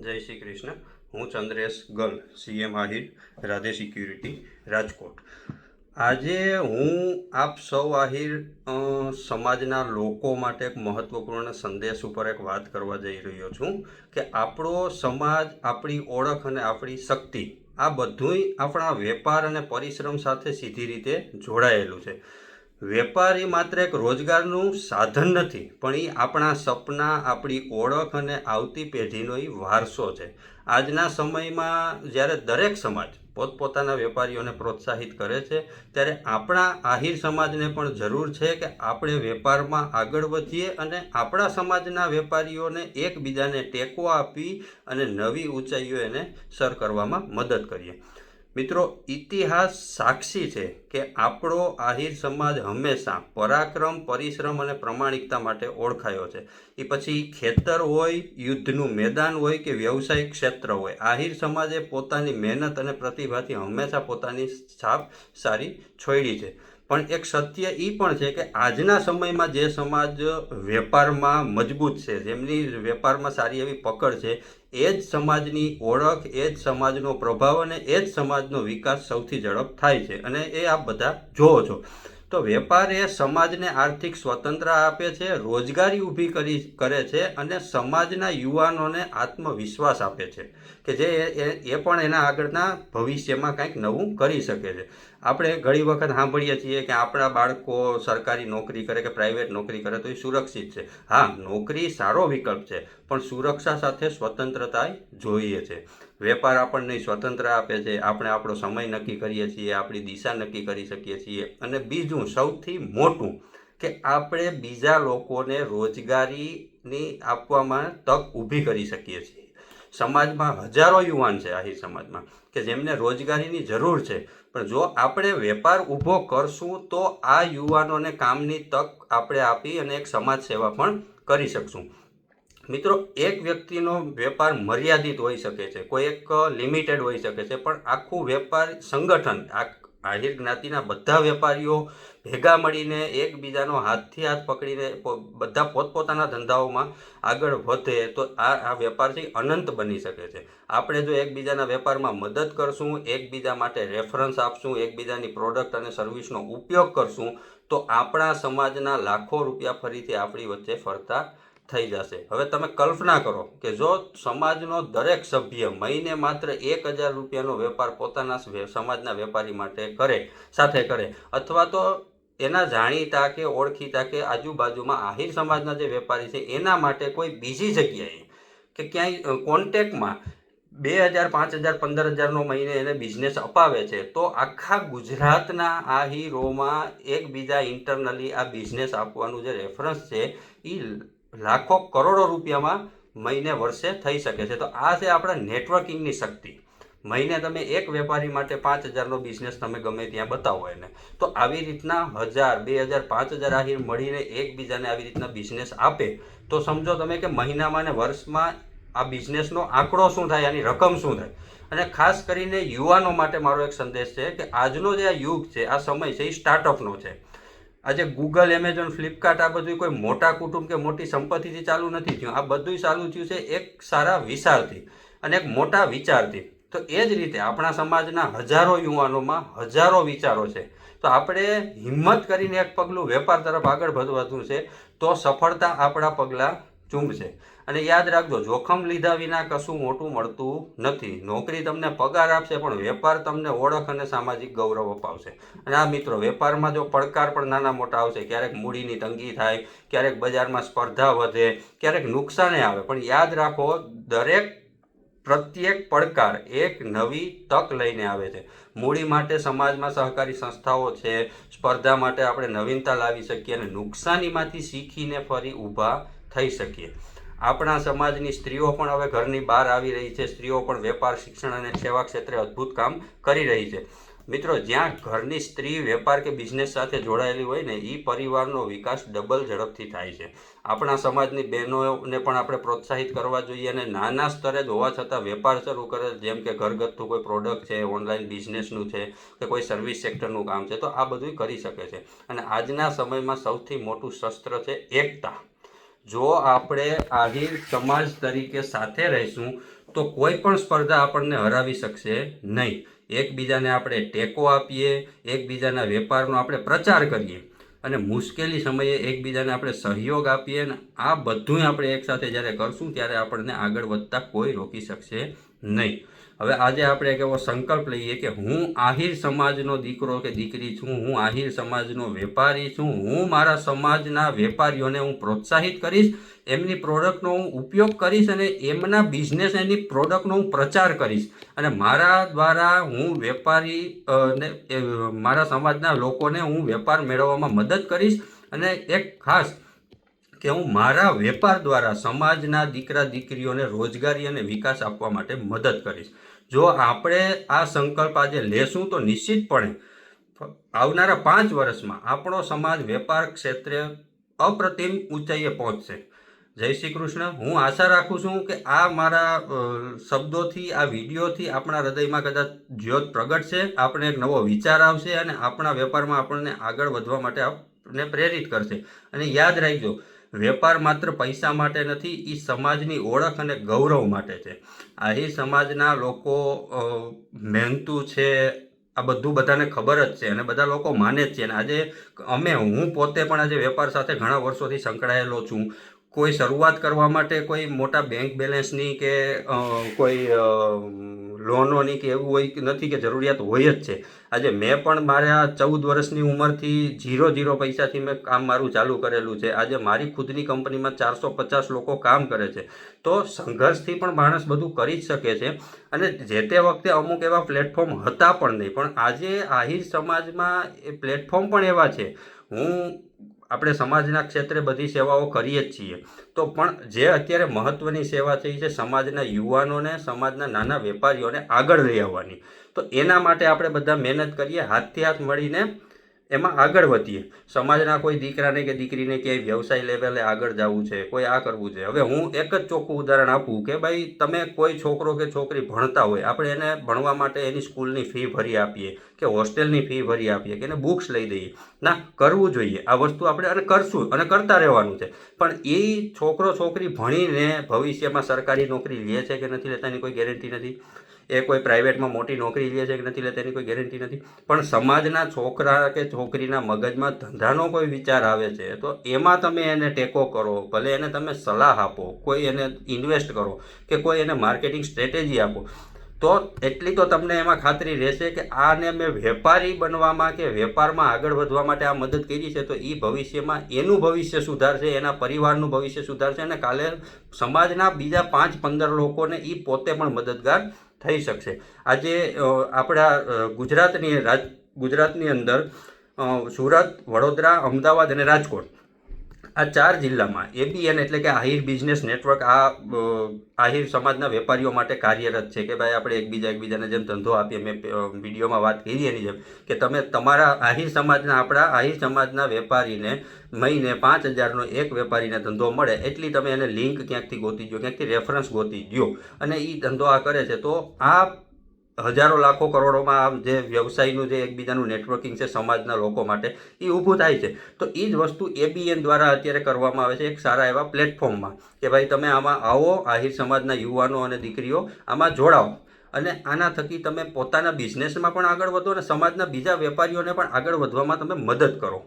જય શ્રી કૃષ્ણ. હું Chandresh ગલ, CM Ahir, Radhe security, Rajkot. આજે હું આપ સૌ આહિર સમાજના લોકો માટે એક મહત્વપૂર્ણ સંદેશ ઉપર એક વાત કરવા જઈ રહ્યો છું કે આપણો સમાજ, આપણી ઓળખ અને આપણી શક્તિ આ બધુંય આપણા વેપાર અને પરિશ્રમ સાથે સીધી રીતે જોડાયેલું છે. વેપાર માત્ર એક રોજગારનું સાધન નથી, પણ એ આપણા સપના, આપણી ઓળખ અને આવતી પેઢીનો એ વારસો છે. આજના સમયમાં જ્યારે દરેક સમાજ પોતપોતાના વેપારીઓને પ્રોત્સાહિત કરે છે, ત્યારે આપણા આહિર સમાજને પણ જરૂર છે કે આપણે વેપારમાં આગળ વધીએ અને આપણા સમાજના વેપારીઓને એકબીજાને ટેકો આપી અને નવી ઊંચાઈઓ એને સર કરવામાં મદદ કરીએ. મિત્રો, ઇતિહાસ સાક્ષી છે કે આપણો આહિર સમાજ હંમેશા પરાક્રમ, પરિશ્રમ અને પ્રમાણિકતા માટે ઓળખાયો છે. એ પછી ખેતર હોય, યુદ્ધનું મેદાન હોય કે વ્યવસાયિક ક્ષેત્ર હોય, આહિર સમાજે પોતાની મહેનત અને પ્રતિભાથી હંમેશા પોતાની છાપ સારી છોડી છે. પણ એક સત્ય એ પણ છે કે આજના સમયમાં જે સમાજ વેપારમાં મજબૂત છે, જેમની વેપારમાં સારી એવી પકડ છે, એ જ સમાજની ઓળખ, એ જ સમાજનો પ્રભાવ અને એ જ સમાજનો વિકાસ સૌથી ઝડપ થાય છે. અને એ આપ બધા જોવો છો. તો વેપાર એ સમાજને આર્થિક સ્વતંત્રતા આપે છે, રોજગારી ઊભી કરી, કરે છે અને સમાજના યુવાનોને આત્મવિશ્વાસ આપે છે કે જે એ- પણ એના આગળના ભવિષ્યમાં કંઈક નવું કરી શકે છે. આપણે ઘણી વખત સાંભળીએ છીએ કે આપણા બાળકો સરકારી નોકરી કરે કે પ્રાઇવેટ નોકરી કરે તો એ સુરક્ષિત છે. હા, નોકરી સારો વિકલ્પ છે, પણ સુરક્ષા સાથે સ્વતંત્રતા જોઈએ છે. વેપાર આપણને સ્વતંત્ર આપે છે, આપણે આપણો સમય નક્કી કરીએ છીએ, આપણી દિશા નક્કી કરી શકીએ છીએ. અને બીજું, સૌથી મોટું, કે આપણે બીજા લોકોને રોજગારીની આપવામાં તક ઊભી કરી શકીએ છીએ. સમાજમાં હજારો યુવાન છે આહી સમાજમાં, કે જેમને રોજગારીની જરૂર છે. પણ જો આપણે વેપાર ઊભો કરશું, તો આ યુવાનોને કામની તક આપણે આપી અને એક સમાજ સેવા પણ કરી શકશું. મિત્રો, એક વ્યક્તિનો વેપાર મર્યાદિત હોઈ શકે છે, કોઈ એક લિમિટેડ હોઈ શકે છે, પણ આખું વેપાર સંગઠન આહિર જ્ઞાતિના બધા વેપારીઓ ભેગા મળીને એકબીજાનો હાથથી હાથ પકડીને બધા પોતપોતાના ધંધાઓમાં આગળ વધે તો આ આ વેપારથી અનંત બની શકે છે. આપણે જો એકબીજાના વેપારમાં મદદ કરશું, એકબીજા માટે રેફરન્સ આપશું, એકબીજાની પ્રોડક્ટ અને સર્વિસનો ઉપયોગ કરશું, તો આપણા સમાજના લાખો રૂપિયા ફરીથી આપણી વચ્ચે ફરતા થઈ જશે. હવે તમે કલ્પના કરો કે જો સમાજનો દરેક સભ્ય મહિને માત્ર એક હજાર રૂપિયાનો વેપાર પોતાના સમાજના વેપારી માટે કરે, સાથે કરે, અથવા તો એના જાણીતા કે ઓળખીતા કે આજુબાજુમાં આહિર સમાજના જે વેપારી છે, એના માટે કોઈ બીજી જગ્યાએ કે ક્યાંય કોન્ટેકમાં બે હજાર, પાંચ હજાર, પંદર હજારનો મહિને એને બિઝનેસ અપાવે છે, તો આખા ગુજરાતના આ હીરોમાં એકબીજા ઇન્ટરનલી આ બિઝનેસ આપવાનું જે રેફરન્સ છે એ લાખો કરોડો રૂપિયામાં મહિને વર્ષે થઈ શકે છે. તો આ છે આપણા નેટવર્કિંગની શક્તિ. મહિને તમે એક વેપારી માટે પાંચ હજારનો બિઝનેસ તમે ગમે ત્યાં બતાવો એને. તો આવી રીતના હજાર, બે હજાર, પાંચ હજાર આહીર મળીને એકબીજાને આવી રીતના બિઝનેસ આપે. તો સમજો તમે કે મહિનામાં ને વર્ષમાં આ બિઝનેસનો આંકડો શું થાય, આની રકમ શું થાય? અને ખાસ કરીને યુવાનો માટે મારો એક સંદેશ છે કે આજનો જે આ યુગ છે, આ સમય છે, એ સ્ટાર્ટઅપનો છે. આજે ગૂગલ એમેઝોન ફ્લિપકાર્ટ આ બધું કોઈ મોટા કુટુંબ કે મોટી સંપત્તિથી ચાલુ નથી થયું. આ બધું ચાલુ થયું છે એક સારા વિચારથી અને એક મોટા વિચારથી. તો એ જ રીતે આપણા સમાજના હજારો યુવાનોમાં હજારો વિચારો છે. તો આપણે હિંમત કરીને એક પગલું વેપાર તરફ આગળ વધવાનું છે, તો સફળતા આપણા પગલાં ચૂંબશે અને યાદ રાખજો, જોખમ લીધા વિના કશું મોટું મળતું નથી. નોકરી તમને પગાર આપશે, પણ વેપાર તમને ઓળખ અને સામાજિક ગૌરવ અપાવશે. અને આ મિત્રો, વેપારમાં જો પડકાર પણ નાના મોટા આવશે, ક્યારેક મૂડીની તંગી થાય, ક્યારેક બજારમાં સ્પર્ધા વધે, ક્યારેક નુકસાને આવે. પણ યાદ રાખો, દરેક પ્રત્યેક પડકાર એક નવી તક લઈને આવે છે. મૂડી માટે સમાજમાં સહકારી સંસ્થાઓ છે, સ્પર્ધા માટે આપણે નવીનતા લાવી શકીએ અને નુકસાનીમાંથી શીખીને ફરી ઊભા થઈ શકીએ. આપણા સમાજની સ્ત્રીઓ પણ હવે ઘરની બહાર આવી રહી છે. સ્ત્રીઓ પણ વેપાર, શિક્ષણ અને સેવા ક્ષેત્રે અદ્ભુત કામ કરી રહી છે. મિત્રો, જ્યાં ઘરની સ્ત્રી વેપાર કે બિઝનેસ સાથે જોડાયેલી હોય ને એ પરિવારનો વિકાસ ડબલ ઝડપથી થાય છે. આપણા સમાજની બહેનોને પણ આપણે પ્રોત્સાહિત કરવા જોઈએ અને નાના સ્તરે જ હોવા છતાં વેપાર શરૂ કરે, જેમ કે ઘરગથ્થું કોઈ પ્રોડક્ટ છે, ઓનલાઈન બિઝનેસનું છે કે કોઈ સર્વિસ સેક્ટરનું કામ છે, તો આ બધું કરી શકે છે. અને આજના સમયમાં સૌથી મોટું શસ્ત્ર છે એકતા. જો આપણે આવી સમાજ તરીકે સાથે રહીશું, તો કોઈ પણ સ્પર્ધા આપણને હરાવી શકશે નહીં. એકબીજાને આપણે ટેકો આપીએ, એકબીજાના વેપારનો આપણે પ્રચાર કરીએ અને મુશ્કેલી સમયે એકબીજાને આપણે સહયોગ આપીએ ને આ બધું આપણે એકસાથે જ્યારે કરશું, ત્યારે આપણને આગળ વધતા કોઈ રોકી શકશે નહીં. હવે આજે આપણે એક એવો સંકલ્પ લઈએ કે હું આહિર સમાજનો દીકરો કે દીકરી છું, હું આહિર સમાજનો વેપારી છું, હું મારા સમાજના વેપારીઓને હું પ્રોત્સાહિત કરીશ, એમની પ્રોડક્ટનો હું ઉપયોગ કરીશ અને એમના બિઝનેસ, એની પ્રોડક્ટનો હું પ્રચાર કરીશ. અને મારા દ્વારા હું વેપારી ને મારા સમાજના લોકોને હું વેપાર મેળવવામાં મદદ કરીશ. અને એક ખાસ કે હું મારા વેપાર દ્વારા સમાજના દીકરા દીકરીઓને રોજગારી અને વિકાસ આપવા માટે મદદ કરીશ. જો આપણે આ સંકલ્પ આજે લેશું તો નિશ્ચિતપણે આવનારા પાંચ વર્ષમાં આપણો સમાજ વેપાર ક્ષેત્રે અપ્રતિમ ઊંચાઈએ પહોંચશે. જય શ્રી કૃષ્ણ. હું આશા રાખું છું કે આ મારા શબ્દોથી, આ વિડીયોથી આપણા હૃદયમાં કદાચ જ્યોત પ્રગટશે આપણે એક નવો વિચાર આવશે અને આપણા વેપારમાં આપણને આગળ વધવા માટે આપણને પ્રેરિત કરશે. અને યાદ રાખજો વેપાર માત્ર પૈસા માટે નથી એ સમાજની ઓળખ અને ગૌરવ માટે છે. આહી સમાજના લોકો મહેનતુ છે, આ બધું બધાને ખબર જ છે અને બધા લોકો માને જ છે. અને આજે અમે, હું પોતે પણ આજે વેપાર સાથે ઘણા વર્ષોથી સંકળાયેલો છું. કોઈ શરૂઆત કરવા માટે કોઈ મોટા બેંક બેલેન્સની કે કોઈ લોનોની કે એવું હોય નથી કે જરૂરિયાત હોય જ છે. આજે મેં પણ મારા ચૌદ વર્ષની ઉંમરથી ઝીરો ઝીરો પૈસાથી મેં કામ મારું ચાલુ કરેલું છે. આજે મારી ખુદની કંપનીમાં ચારસો પચાસ લોકો કામ કરે છે. તો સંઘર્ષથી પણ માણસ બધું કરી જ શકે છે. અને જે તે વખતે અમુક એવા પ્લેટફોર્મ હતા પણ નહીં. પણ આજે આહિર સમાજમાં એ પ્લેટફોર્મ પણ એવા છે. હું આપણે સમાજના ક્ષેત્રે બધી સેવાઓ કરીએ જ છીએ. તો પણ જે અત્યારે મહત્ત્વની સેવા એ છે, સમાજના યુવાનોને, સમાજના નાના વેપારીઓને આગળ લઈ આવવાની. તો એના માટે આપણે બધા મહેનત કરીએ, હાથથી હાથ મળીને એમાં આગળ વધીએ. સમાજના કોઈ દીકરાને કે દીકરીને ક્યાંય વ્યવસાય લેવલે આગળ જવું છે, કોઈ આ કરવું છે. હવે હું એક જ ચોખ્ખું ઉદાહરણ આપું કે ભાઈ, તમે કોઈ છોકરો કે છોકરી ભણતા હોય, આપણે એને ભણવા માટે એની સ્કૂલની ફી ભરી આપીએ કે હોસ્ટેલની ફી ભરી આપીએ કે એને બુક્સ લઈ દઈએ. ના, કરવું જોઈએ. આ વસ્તુ આપણે અને કરશું અને કરતા રહેવાનું છે. પણ એ છોકરો છોકરી ભણીને ભવિષ્યમાં સરકારી નોકરી લે છે કે નથી લેતા, એની કોઈ ગેરંટી નથી? એ કોઈ પ્રાઇવેટમાં મોટી નોકરી લે છે કે નથી લેતા એની કોઈ ગેરંટી નથી. પણ સમાજના છોકરા કે છોકરીના મગજમાં ધંધાનો કોઈ વિચાર આવે છે, તો એમાં તમે એને ટેકો કરો, ભલે એને તમે સલાહ આપો, કોઈ એને ઇન્વેસ્ટ કરો, કે કોઈ એને માર્કેટિંગ સ્ટ્રેટેજી આપો, તો એટલી તો તમને એમાં ખાતરી રહેશે કે આને મેં વેપારી બનવામાં કે વેપારમાં આગળ વધવા માટે આ મદદ કરી છે, તો એ ભવિષ્યમાં એનું ભવિષ્ય સુધારશે, એના પરિવારનું ભવિષ્ય સુધારશે, અને કાલે સમાજના બીજા પાંચ પંદર લોકોને એ પોતે પણ મદદગાર થઈ શકશે. આજે આપણા ગુજરાતની રાજ ગુજરાતની અંદર સુરત વડોદરા અમદાવાદ અને રાજકોટ આ ચાર જિલ્લામાં એબીએન એટલે કે આહિર બિઝનેસ નેટવર્ક, આ આહિર સમાજના વેપારીઓ માટે કાર્યરત છે કે ભાઈ આપણે એકબીજા એકબીજાને જેમ ધંધો આપીએ, મેં વિડીયોમાં વાત કરી એની જેમ કે તમે તમારા આહિર સમાજના, આપણા આહિર સમાજના વેપારીને મહિને પાંચ હજારનો એક વેપારીને ધંધો મળે એટલી તમે એને લિંક ક્યાંકથી ગોતી દો ક્યાંકથી રેફરન્સ ગોતી જો અને એ ધંધો આ કરે છે. તો આ હજારો લાખો કરોડોમાં જે વ્યવસાયનું જે એકબીજાનું નેટવર્કિંગ છે સમાજના લોકો માટે, એ ઊભું થાય છે. તો એ જ વસ્તુ એબીએન દ્વારા અત્યારે કરવામાં આવે છે એક સારા એવા પ્લેટફોર્મમાં કે ભાઈ તમે આમાં આવો, આહિર સમાજના યુવાનો અને દીકરીઓ આમાં જોડાઓ. અને આના થકી તમે પોતાના બિઝનેસમાં પણ આગળ વધો અને સમાજના બીજા વેપારીઓને પણ આગળ વધવામાં તમે મદદ કરો.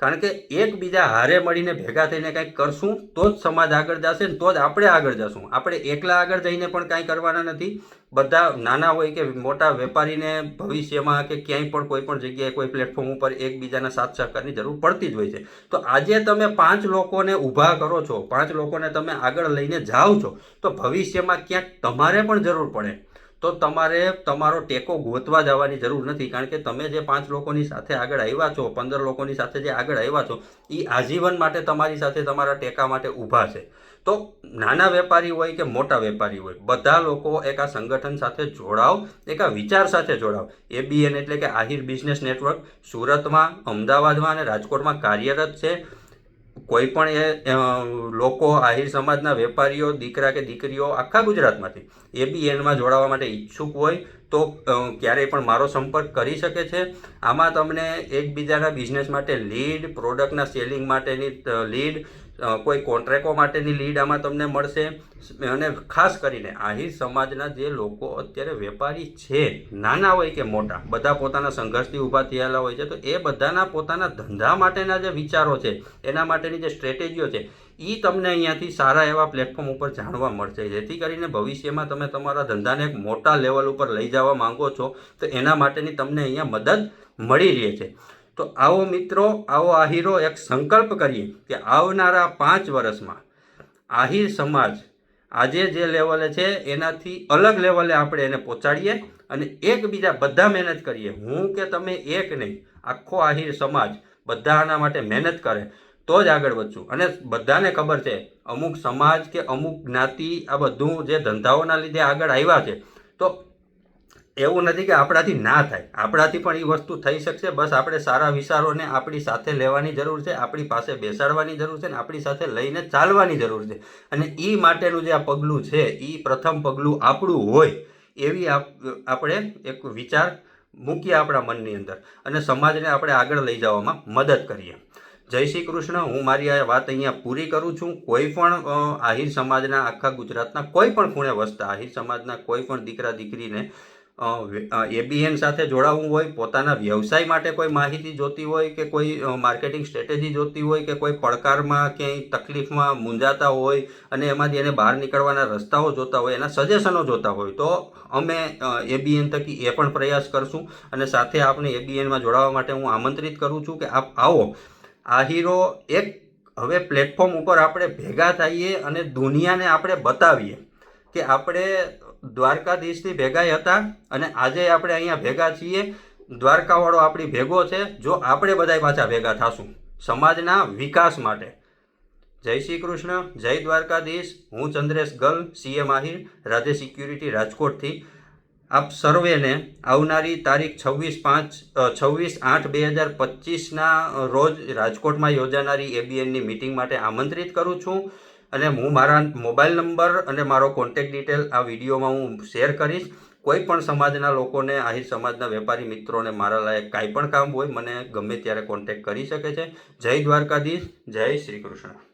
કારણ કે એકબીજા હારે મળીને ભેગા થઈને કંઈક કરશું, તો જ સમાજ આગળ જશે ને તો જ આપણે આગળ જશું. આપણે એકલા આગળ જઈને પણ કાંઈ કરવાના નથી. બધા નાના હોય કે મોટા વેપારીને ભવિષ્યમાં કે ક્યાંય પણ કોઈ પણ જગ્યાએ કોઈ પ્લેટફોર્મ ઉપર એકબીજાના સાથ સહકારની જરૂર પડતી જ હોય છે. તો આજે તમે પાંચ લોકોને ઊભા કરો છો, પાંચ લોકોને તમે આગળ લઈને જાઓ છો, તો ભવિષ્યમાં ક્યાંક તમારે પણ જરૂર પડે. તો તમારે તમારો ટેકો ગોતવા જવાની જરૂર નથી. કારણ કે તમે જે પાંચ લોકોની સાથે આગળ આવ્યા છો, પંદર લોકોની સાથે જે આગળ આવ્યા છો એ આજીવન માટે તમારી સાથે તમારા ટેકા માટે ઊભા છે. તો નાના વેપારી હોય કે મોટા વેપારી હોય, બધા લોકો એક આ સંગઠન સાથે જોડાવ એક આ વિચાર સાથે જોડાવ એબીએન એટલે કે આહિર બિઝનેસ નેટવર્ક, સુરતમાં, અમદાવાદમાં અને રાજકોટમાં કાર્યરત છે. કોઈ પણ એ લોકો આહિર સમાજના વેપારીઓ, દીકરા કે દીકરીઓ આખા ગુજરાતમાંથી એબીએનમાં જોડાવા માટે ઈચ્છુક હોય, તો ક્યારેય પણ મારો સંપર્ક કરી શકે છે. આમાં તમને એકબીજાના બિઝનેસ માટે લીડ પ્રોડક્ટના સેલિંગ માટેની લીડ કોઈ કોન્ટ્રાક્ટો માટેની લીડ આમાં તમને મળશે. અને ખાસ કરીને આહિર સમાજના જે લોકો અત્યારે વેપારી છે, નાના હોય કે મોટા, બધા પોતાના સંઘર્ષથી ઊભા થયેલા હોય છે, તો એ બધાના પોતાના ધંધા માટેના જે વિચારો છે, એના માટેની જે સ્ટ્રેટેજીઓ છે એ તમને અહીંયાથી સારા એવા પ્લેટફોર્મ ઉપર જાણવા મળશે. જેથી કરીને ભવિષ્યમાં તમે તમારા ધંધાને એક મોટા લેવલ ઉપર લઈ જવા માંગો છો, તો એના માટેની તમને અહીંયા મદદ મળી રહે છે. તો આવો મિત્રો, આવો આહીરો એક સંકલ્પ કરીએ કે આવનારા પાંચ વર્ષમાં આહિર સમાજ આજે જે લેવલે છે, એનાથી અલગ લેવલે આપણે એને પહોંચાડીએ અને એકબીજા બધા મહેનત કરીએ. હું કે તમે એક નહીં, આખો આહિર સમાજ બધા આના માટે મહેનત કરે, તો જ આગળ વધશું. અને બધાને ખબર છે, અમુક સમાજ કે અમુક જ્ઞાતિ આ બધું જે ધંધાઓના લીધે આગળ આવ્યા છે, તો એવું નથી કે આપણાથી ના થાય. આપણાથી પણ એ વસ્તુ થઈ શકશે. બસ આપણે સારા વિચારોને આપણી સાથે લેવાની જરૂર છે, આપણી પાસે બેસાડવાની જરૂર છે ને આપણી સાથે લઈને ચાલવાની જરૂર છે. અને એ માટેનું જે આ પગલું છે એ પ્રથમ પગલું આપણું હોય એવી આપણે એક વિચાર મૂકીએ આપણા મનની અંદર અને સમાજને આપણે આગળ લઈ જવામાં મદદ કરીએ. જય શ્રી કૃષ્ણ. હું મારી આ વાત અહીંયા પૂરી કરું છું. કોઈ પણ આહિર સમાજના આખા ગુજરાતના કોઈ પણ ખૂણે વસતા આહિર સમાજના કોઈ પણ દીકરા દીકરીને એબીએન સાથે જોડાવવું હોય, પોતાના વ્યવસાય માટે કોઈ માહિતી જોતી હોય કે કોઈ માર્કેટિંગ સ્ટ્રેટેજી જોતી હોય કે કોઈ પડકારમાં ક્યાંય તકલીફમાં મૂંઝાતા હોય અને એમાંથી એને બહાર નીકળવાના રસ્તાઓ જોતા હોય, એના સજેશનો જોતા હોય, તો અમે એબીએન થકી એ પણ પ્રયાસ કરશું અને સાથે આપને એબીએનમાં જોડાવા માટે હું આમંત્રિત કરું છું કે આપ આવો. આહીરો એક હવે પ્લેટફોર્મ ઉપર આપણે ભેગા થઈએ અને દુનિયાને આપણે બતાવીએ કે આપણે દ્વારકાધીશથી ભેગા હતા અને આજે આપણે અહીંયા ભેગા છીએ. દ્વારકાવાળો આપણી ભેગો છે. જો આપણે બધાય પાછા ભેગા થાશું સમાજના વિકાસ માટે. જય શ્રી કૃષ્ણ, જય દ્વારકાધીશ. હું ચંદ્રેશ ગલ સીએમ આહિર રાધે સિક્યુરિટી રાજકોટથી. આપ સર્વેને આવનારી તારીખ છવ્વીસ પાંચ છવ્વીસ આઠ બે હજાર પચીસના રોજ રાજકોટમાં યોજાનારી એબીએનની મિટિંગ માટે આમંત્રિત કરું છું. અને હું મારા મોબાઈલ નંબર અને મારો કોન્ટેક્ટ ડિટેલ આ વિડીયોમાં હું શેર કરીશ. કોઈ પણ સમાજના લોકોને, આહિર સમાજના વેપારી મિત્રોને મારા લાયક કાંઈ પણ કામ હોય, મને ગમે ત્યારે કોન્ટેક્ટ કરી શકે છે. જય દ્વારકાધીશ, જય શ્રી કૃષ્ણ.